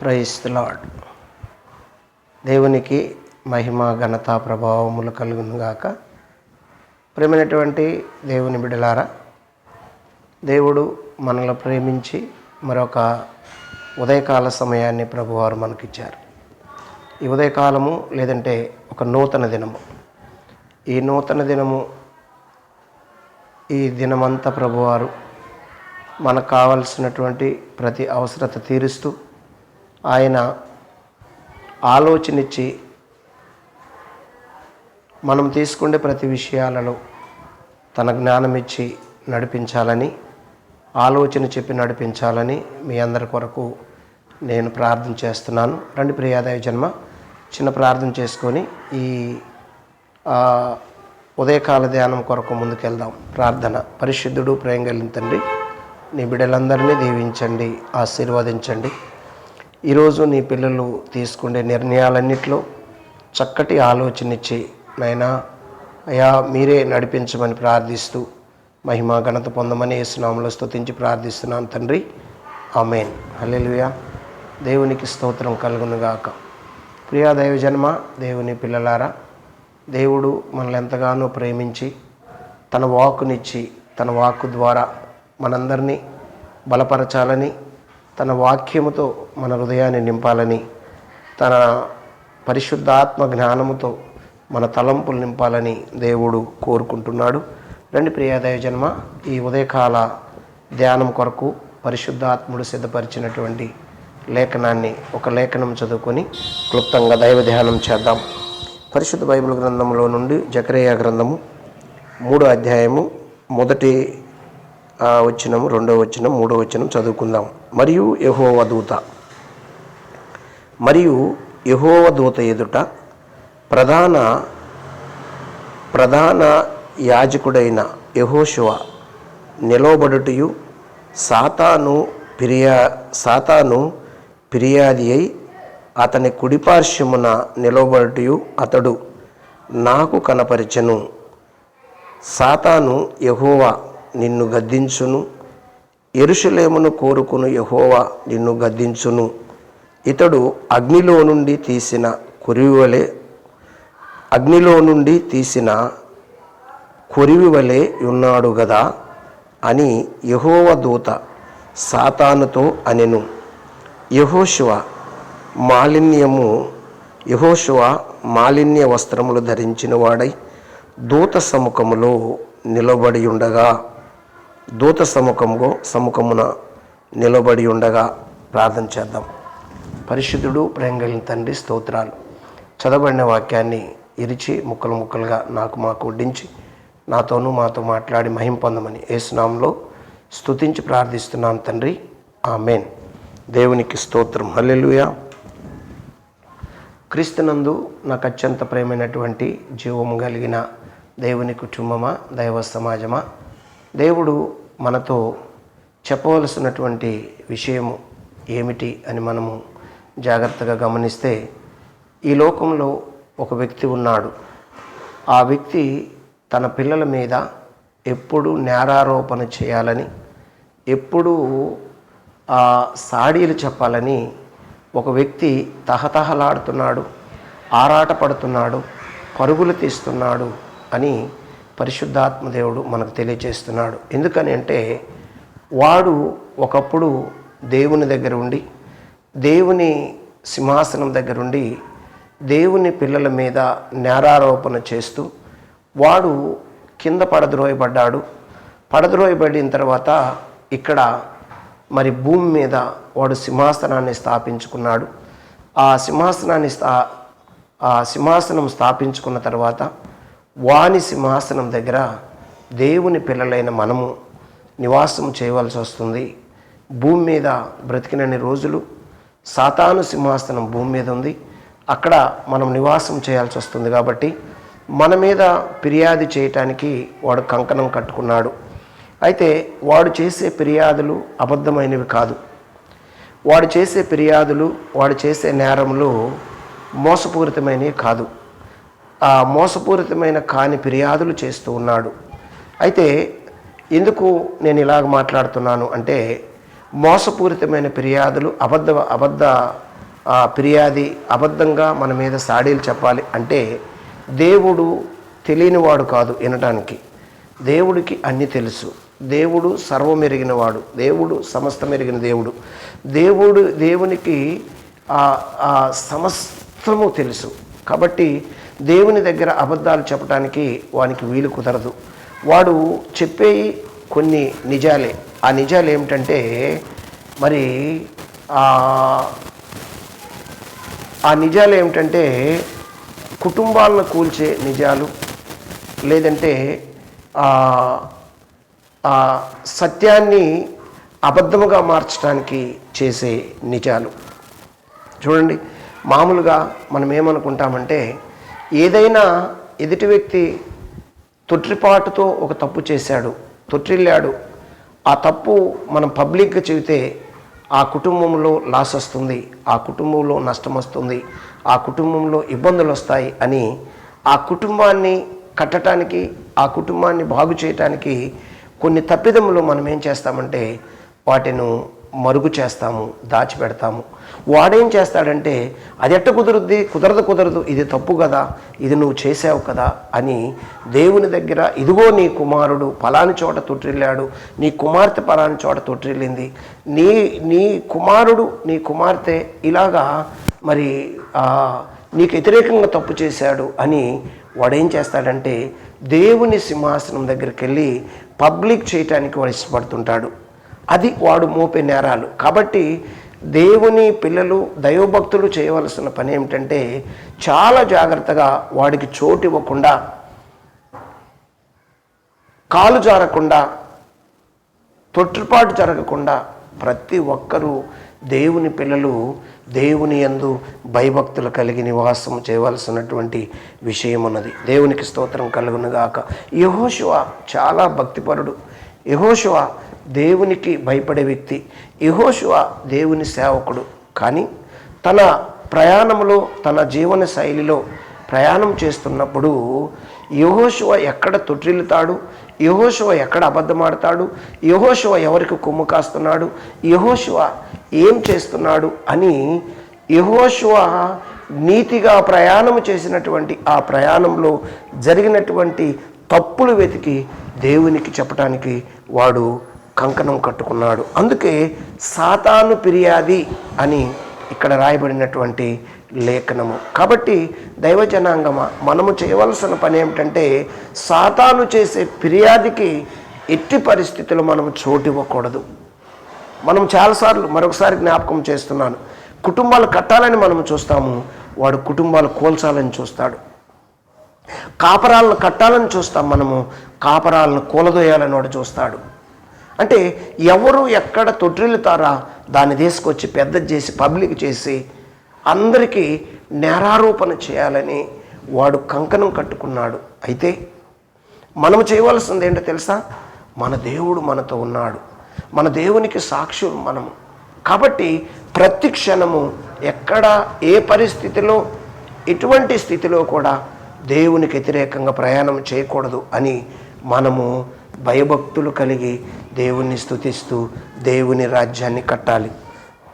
Price lord దేవునికి మహిమ ఘనత ప్రభావములు కలుగునుగాక ప్రేమైనటువంటి దేవుని బిడలారా దేవుడు మనల్ని ప్రేమించి మరొక ఉదయకాల సమయాన్ని ప్రభువారు మనకిచ్చారు. ఈ ఉదయకాలము లేదంటే ఒక నూతన దినము. ఈ నూతన దినము ఈ దినమంతా ప్రభువారు మనకు కావలసినటువంటి ప్రతి అవసరత తీరుస్తూ ఆయన ఆలోచనిచ్చి మనం తీసుకునే ప్రతి విషయాలలో తన జ్ఞానం ఇచ్చి నడిపించాలని ఆలోచన చెప్పి నడిపించాలని మీ అందరి కొరకు నేను ప్రార్థన చేస్తున్నాను. రండి ప్రియాదాయ జన్మ చిన్న ప్రార్థన చేసుకొని ఈ ఉదయకాల ధ్యానం కొరకు ముందుకెళ్దాం. ప్రార్థన. పరిశుద్ధుడు ప్రేమ కలిగిన తండ్రి నీ బిడ్డలందరినీ దీవించండి ఆశీర్వదించండి. ఈరోజు నీ పిల్లలు తీసుకునే నిర్ణయాలన్నిట్లో చక్కటి ఆలోచన ఇచ్చి నైనా అయా మీరే నడిపించమని ప్రార్థిస్తూ మహిమ ఘనత పొందమని యేసునామలో స్తుతించి ప్రార్థిస్తున్నాను తండ్రి. ఆమెన్. హల్లెలూయా. దేవునికి స్తోత్రం కలుగునుగాక ప్రియా దైవ జన్మ దేవుని పిల్లలారా దేవుడు మనల్ని ఎంతగానో ప్రేమించి తన వాక్కునిచ్చి తన వాక్కు ద్వారా మనందరినీ బలపరచాలని తన వాక్యముతో మన హృదయాన్ని నింపాలని తన పరిశుద్ధాత్మ జ్ఞానముతో మన తలంపులు నింపాలని దేవుడు కోరుకుంటున్నాడు. రండి ప్రియాదయ జన్మ ఈ ఉదయకాల ధ్యానం కొరకు పరిశుద్ధాత్ముడు సిద్ధపరిచినటువంటి లేఖనాన్ని ఒక లేఖనం చదువుకొని క్లుప్తంగా దైవ ధ్యానం చేద్దాం. పరిశుద్ధ బైబిల్ గ్రంథంలో నుండి జకరేయ గ్రంథము మూడో అధ్యాయము మొదటి ఆ, వచనము రెండో వచనం మూడో వచనం చదువుకుందాం. మరియు యహోవ దూత. మరియు యహోవ దూత ఎదుట ప్రధాన ప్రధాన యాజకుడైన యహోశివ నిలవబడుటయు సాతాను ఫిర్యా సాతాను ఫిర్యాది అయి అతని కుడిపార్శ్వమున నిలవబడుటయు అతడు నాకు కనపరిచెను. సాతాను యహోవా నిన్ను గద్దించును. ఎరుషులేమును కోరుకును యహోవా నిన్ను గద్దించును. ఇతడు అగ్నిలో నుండి తీసిన కొరివి అగ్నిలో నుండి తీసిన కొరివి వలె ఉన్నాడు గదా అని యహోవ దూత సాతానుతో అనెను. యహోశివ మాలిన్యము యహోశివ మాలిన్య వస్త్రములు ధరించిన వాడై దూత సముఖములో నిలబడి ఉండగా దూత సముఖములో సముఖమున నిలబడి ఉండగా ప్రార్థన చేద్దాం. పరిశుద్ధుడు ప్రేమ తండ్రి స్తోత్రాలు. చదవబడిన వాక్యాన్ని ఇరిచి ముక్కలు ముక్కలుగా నాకు మాకు వడ్డించి నాతోనూ మాతో మాట్లాడి మహిం పొందమని ఏసునాంలో స్తుతించి ప్రార్థిస్తున్నాను తండ్రి. ఆమెన్. దేవునికి స్తోత్రం. హల్లెలుయా. క్రీస్తునందు నాకు అత్యంత ప్రేమైనటువంటి జీవము కలిగిన దేవుని కుటుంబమా దైవ సమాజమా దేవుడు మనతో చెప్పవలసినటువంటి విషయము ఏమిటి అని మనము జాగ్రత్తగా గమనిస్తే ఈ లోకంలో ఒక వ్యక్తి ఉన్నాడు. ఆ వ్యక్తి తన పిల్లల మీద ఎప్పుడు నేరారోపణ చేయాలని ఎప్పుడూ ఆ సాడీలు చెప్పాలని ఒక వ్యక్తి తహతహలాడుతున్నాడు ఆరాటపడుతున్నాడు పరుగులు తీస్తున్నాడు అని పరిశుద్ధాత్మదేవుడు మనకు తెలియచేస్తున్నాడు. ఎందుకని అంటే వాడు ఒకప్పుడు దేవుని దగ్గర ఉండి దేవుని సింహాసనం దగ్గర ఉండి దేవుని పిల్లల మీద నేరారోపణ చేస్తూ వాడు కింద పడద్రోయబడ్డాడు. పడద్రోయబడిన తర్వాత ఇక్కడ మరి భూమి మీద వాడు సింహాసనాన్ని స్థాపించుకున్నాడు. ఆ సింహాసనాన్ని స్థా ఆ సింహాసనం స్థాపించుకున్న తర్వాత వాని సింహాసనం దగ్గర దేవుని పిల్లలైన మనము నివాసం చేయవలసి వస్తుంది. భూమి మీద బ్రతికినన్ని రోజులు సాతాను సింహాసనం భూమి మీద ఉంది. అక్కడ మనం నివాసం చేయాల్సి వస్తుంది కాబట్టి మన మీద ఫిర్యాదు చేయటానికి వాడు కంకణం కట్టుకున్నాడు. అయితే వాడు చేసే ఫిర్యాదులు అబద్ధమైనవి కాదు. వాడు చేసే ఫిర్యాదులు వాడు చేసే నేరములు మోసపూరితమైనవి కాదు. మోసపూరితమైన కాని ఫిర్యాదులు చేస్తూ ఉన్నాడు. అయితే ఎందుకు నేను ఇలాగ మాట్లాడుతున్నాను అంటే మోసపూరితమైన ఫిర్యాదులు అబద్ధ అబద్ధ ఆ ఫిర్యాది అబద్ధంగా మన మీద సాడీలు చెప్పాలి అంటే దేవుడు తెలియనివాడు కాదు వినటానికి. దేవుడికి అన్ని తెలుసు. దేవుడు సర్వమెరిగినవాడు. దేవుడు సమస్తమెరిగిన దేవుడు. దేవుడు దేవునికి ఆ సమస్తము తెలుసు. కాబట్టి దేవుని దగ్గర అబద్ధాలు చెప్పడానికి వానికి వీలు కుదరదు. వాడు చెప్పే కొన్ని నిజాలే. ఆ నిజాలు ఏమిటంటే మరి ఆ నిజాలు ఏమిటంటే కుటుంబాలను కూల్చే నిజాలు లేదంటే ఆ సత్యాన్ని అబద్ధముగా మార్చడానికి చేసే నిజాలు. చూడండి మామూలుగా మనం ఏమనుకుంటామంటే ఏదైనా ఎదుటి వ్యక్తి తొట్టిపాటుతో ఒక తప్పు చేశాడు తొట్టిల్లాడు ఆ తప్పు మనం పబ్లిక్గా చెబితే ఆ కుటుంబంలో లాస్ వస్తుంది ఆ కుటుంబంలో నష్టం వస్తుంది ఆ కుటుంబంలో ఇబ్బందులు వస్తాయి అని ఆ కుటుంబాన్ని కట్టడానికి ఆ కుటుంబాన్ని బాగు చేయటానికి కొన్ని తప్పిదములు మనం ఏం చేస్తామంటే వాటిను మరుగు చేస్తాము దాచిపెడతాము. వాడేం చేస్తాడంటే అది ఎట్ట కుదురుద్ది? కుదరదు కుదరదు. ఇది తప్పు కదా. ఇది నువ్వు చేసావు కదా అని దేవుని దగ్గర ఇదిగో నీ కుమారుడు పలాని చోట తొట్టిల్లాడు. నీ కుమార్తె పలాని చోట తొట్టిల్లింది. నీ నీ కుమారుడు నీ కుమార్తె ఇలాగా మరి నీకు వ్యతిరేకంగా తప్పు చేశాడు అని వాడేం చేస్తాడంటే దేవుని సింహాసనం దగ్గరికి వెళ్ళి పబ్లిక్ చేయటానికి వాడు ఇష్టపడుతుంటాడు. అది వాడు మోపే నేరాలు. కాబట్టి దేవుని పిల్లలు దైవభక్తులు చేయవలసిన పని ఏమిటంటే చాలా జాగ్రత్తగా వాడికి చోటు ఇవ్వకుండా కాలు జారకుండా తొట్టుపాటు జరగకుండా ప్రతి ఒక్కరూ దేవుని పిల్లలు దేవుని యందు భయభక్తులు కలిగి నివాసం చేయవలసినటువంటి విషయం ఉన్నది దేవునికి స్తోత్రం కలుగునుగాక. యహోశివ చాలా భక్తిపరుడు. యహోశివ దేవునికి భయపడే వ్యక్తి. యహోశివ దేవుని సేవకుడు. కానీ తన ప్రయాణంలో తన జీవన శైలిలో ప్రయాణం చేస్తున్నప్పుడు యహోశివ ఎక్కడ తొట్టిల్లుతాడు? యహోశివ ఎక్కడ అబద్ధమాడతాడు? యహోశివ ఎవరికి కొమ్ము కాస్తున్నాడు? యహోశివ ఏం చేస్తున్నాడు? అని యహోశివ నీతిగా ప్రయాణం చేసినటువంటి ఆ ప్రయాణంలో జరిగినటువంటి తప్పులు వెతికి దేవునికి చెప్పడానికి వాడు కంకణం కట్టుకున్నాడు. అందుకే సాతాను ఫిర్యాది అని ఇక్కడ రాయబడినటువంటి లేఖనము. కాబట్టి దైవజనాంగమ మనము చేయవలసిన పని ఏమిటంటే సాతాను చేసే ఫిర్యాదికి ఎట్టి పరిస్థితులు మనం చోటు ఇవ్వకూడదు. మనం చాలాసార్లు మరొకసారి జ్ఞాపకం చేస్తున్నాను. కుటుంబాలు కట్టాలని మనం చూస్తాము వాడు కుటుంబాలు కోల్చాలని చూస్తాడు. కాపరాలను కట్టాలని చూస్తాం మనము కాపరాలను కూలదోయాలని వాడు చూస్తాడు. అంటే ఎవరు ఎక్కడ తొట్టిల్లుతారా దాన్ని తీసుకొచ్చి పెద్ద చేసి పబ్లిక్ చేసి అందరికీ నేరారోపణ చేయాలని వాడు కంకణం కట్టుకున్నాడు. అయితే మనం చేయవలసింది ఏంటో తెలుసా? మన దేవుడు మనతో ఉన్నాడు. మన దేవునికి సాక్షులు మనము. కాబట్టి ప్రతి క్షణము ఎక్కడ ఏ పరిస్థితిలో ఎటువంటి స్థితిలో కూడా దేవునికి వ్యతిరేకంగా ప్రయాణం చేయకూడదు అని మనము భయభక్తులు కలిగి దేవుణ్ణి స్తుతిస్తూ దేవుని రాజ్యాన్ని కట్టాలి.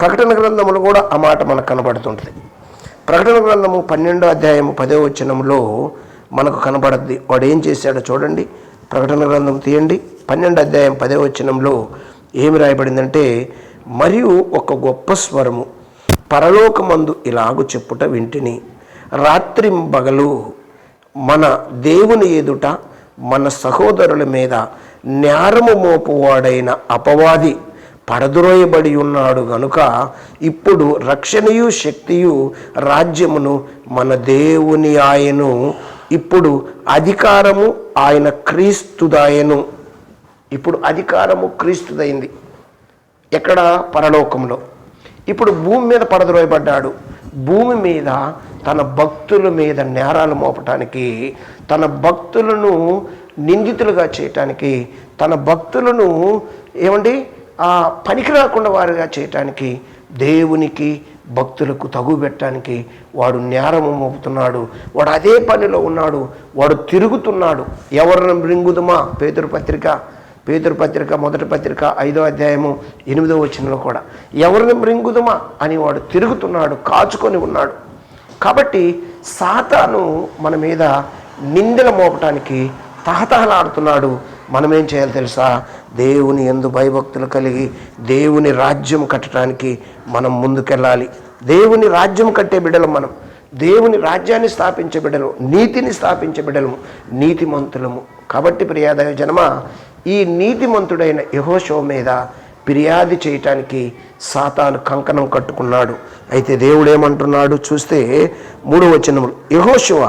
ప్రకటన గ్రంథములు కూడా ఆ మాట మనకు కనబడుతుంటుంది. ప్రకటన గ్రంథము పన్నెండో అధ్యాయము పదో వచనంలో మనకు కనబడద్ది. వాడు ఏం చేశాడో చూడండి. ప్రకటన గ్రంథం తీయండి. పన్నెండు అధ్యాయం పదో వచనంలో ఏమి రాయబడిందంటే మరియు ఒక గొప్ప స్వరము పరలోకమందు ఇలాగు చెప్పుట వింటిని. రాత్రింబగలు మన దేవుని ఎదుట మన సహోదరుల మీద నేరము మోపువాడైన అపవాది పడద్రోయబడి ఉన్నాడు గనుక ఇప్పుడు రక్షణయు శక్తియు రాజ్యమును మన దేవుని ఆయను ఇప్పుడు అధికారము ఆయన క్రీస్తుదాయను. ఇప్పుడు అధికారము క్రీస్తుదైంది. ఎక్కడ? పరలోకంలో. ఇప్పుడు భూమి మీద పడద్రోయబడ్డాడు భూమి మీద తన భక్తుల మీద నేరాలు మోపటానికి తన భక్తులను నిందితులుగా చేయటానికి తన భక్తులను ఏమండి? ఆ పనికి రాకుండా వారుగా చేయటానికి దేవునికి భక్తులకు తగు పెట్టడానికి వాడు నేరము మోపుతున్నాడు. వాడు అదే పనిలో ఉన్నాడు. వాడు తిరుగుతున్నాడు. ఎవరిని మృంగుదమా? పేదరు పత్రిక పేదరు పత్రిక మొదటి పత్రిక ఐదో అధ్యాయము ఎనిమిదో వచనంలో కూడా ఎవరిని మృంగుదుమా? అని వాడు తిరుగుతున్నాడు కాచుకొని ఉన్నాడు. కాబట్టి సాతాను మన మీద నిందెల మోపటానికి తహతహలాడుతున్నాడు. మనం ఏం చేయాలి తెలుసా? దేవుని ఎందు భయభక్తులు కలిగి దేవుని రాజ్యం కట్టడానికి మనం ముందుకెళ్ళాలి. దేవుని రాజ్యం కట్టే బిడ్డలు మనం. దేవుని రాజ్యాన్ని స్థాపించే బిడ్డలు నీతిని స్థాపించే బిడ్డలము నీతిమంతులము. కాబట్టి ప్రియాదయ జనమ ఈ నీతిమంతుడైన యహోషో మీద ఫిర్యాదు చేయటానికి సాతాను కంకణం కట్టుకున్నాడు. అయితే దేవుడు ఏమంటున్నాడు చూస్తే మూడు వచనములు. యహోశివ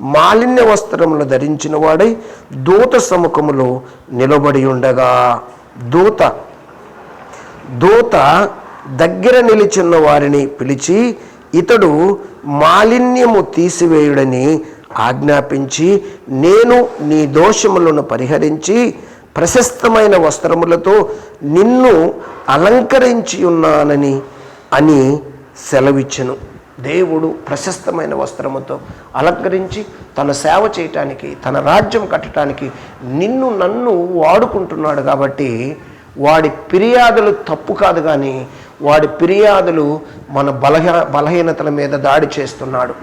మాలిన్య వస్త్రములు ధరించిన వాడై దూత సముఖములో నిలబడి ఉండగా దూత దూత దగ్గర నిలిచిన వారిని పిలిచి ఇతడు మాలిన్యము తీసివేయుడని ఆజ్ఞాపించి నేను నీ దోషములను పరిహరించి ప్రశస్తమైన వస్త్రములతో నిన్ను అలంకరించి ఉన్నానని అని సెలవిచ్చెను. దేవుడు ప్రశస్తమైన వస్త్రముతో అలంకరించి తన సేవ చేయటానికి తన రాజ్యం కట్టడానికి నిన్ను నన్ను వాడుకుంటున్నాడు కాబట్టి వాడి ఫిర్యాదులు తప్పు కాదు కానీ వాడి ఫిర్యాదులు మన బలహ బలహీనతల మీద దాడి చేస్తున్నాడు.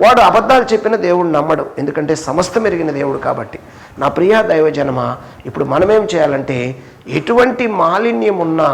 వాడు అబద్ధాలు చెప్పిన దేవుడు నమ్మడు. ఎందుకంటే సమస్తం ఎరిగిన దేవుడు కాబట్టి. నా ప్రియ దైవజనమ ఇప్పుడు మనమేం చేయాలంటే ఎటువంటి మాలిన్యం ఉన్నా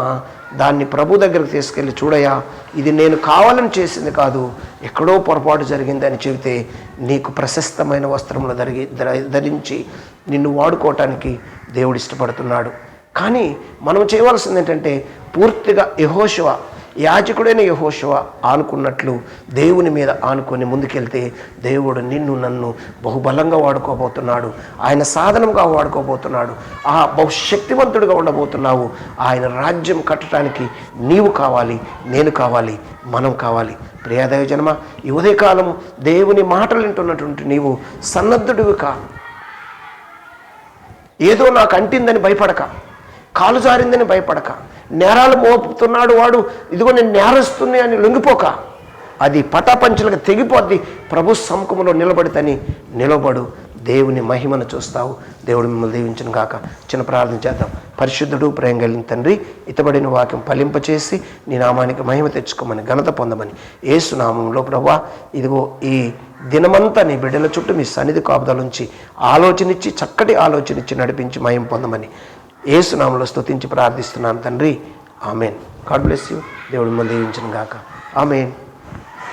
దాన్ని ప్రభు దగ్గరికి తీసుకెళ్ళి చూడయా ఇది నేను కావాలని చేసింది కాదు ఎక్కడో పొరపాటు జరిగిందని చెబితే నీకు ప్రశస్తమైన వస్త్రములు ధరిగి ధరించి నిన్ను వాడుకోవటానికి దేవుడు ఇష్టపడుతున్నాడు. కానీ మనం చేయవలసింది ఏంటంటే పూర్తిగా యహోశివ యాచకుడైన యహోశవ ఆనుకున్నట్లు దేవుని మీద ఆనుకొని ముందుకెళ్తే దేవుడు నిన్ను నన్ను బహుబలంగా వాడుకోబోతున్నాడు. ఆయన సాధనంగా వాడుకోబోతున్నాడు. ఆ బహుశక్తివంతుడిగా ఉండబోతున్నావు. ఆయన రాజ్యం కట్టడానికి నీవు కావాలి నేను కావాలి మనం కావాలి. ప్రియాదయ జన్మ ఈ ఉదయకాలము దేవుని మాటలు వింటున్నటువంటి నీవు సన్నద్ధుడివి కా. ఏదో నాకు అంటిందని భయపడక కాలు జారిందని భయపడక నేరాలు మోపుతున్నాడు వాడు. ఇదిగో నేను నేరస్తుంది అని లొంగిపోక. అది పటాపంచలుగా తెగిపోద్ది. ప్రభు సముఖంలో నిలబడితని నిలబడు. దేవుని మహిమను చూస్తావు. దేవుడు మిమ్మల్ని దీవించను కాక చిన్న ప్రార్థన చేద్దాం. పరిశుద్ధుడు ప్రేమ కలిగిన తండ్రి ఇతబడిన వాక్యం ఫలింపచేసి నీ నామానికి మహిమ తెచ్చుకోమని ఘనత పొందమని ఏసునామంలో ప్రభా ఇదిగో ఈ దినమంతా నీ బిడ్డల చుట్టూ మీ సన్నిధి కాపుదలుంచి ఆలోచనిచ్చి చక్కటి ఆలోచనిచ్చి నడిపించి మహిమ పొందమని ఏసునామలో స్తుతించి ప్రార్థిస్తున్నాను తండ్రి. ఆమెన్. God bless you. దేవుడు మిమ్మల్ని దీవించను గాక ఆమెన్.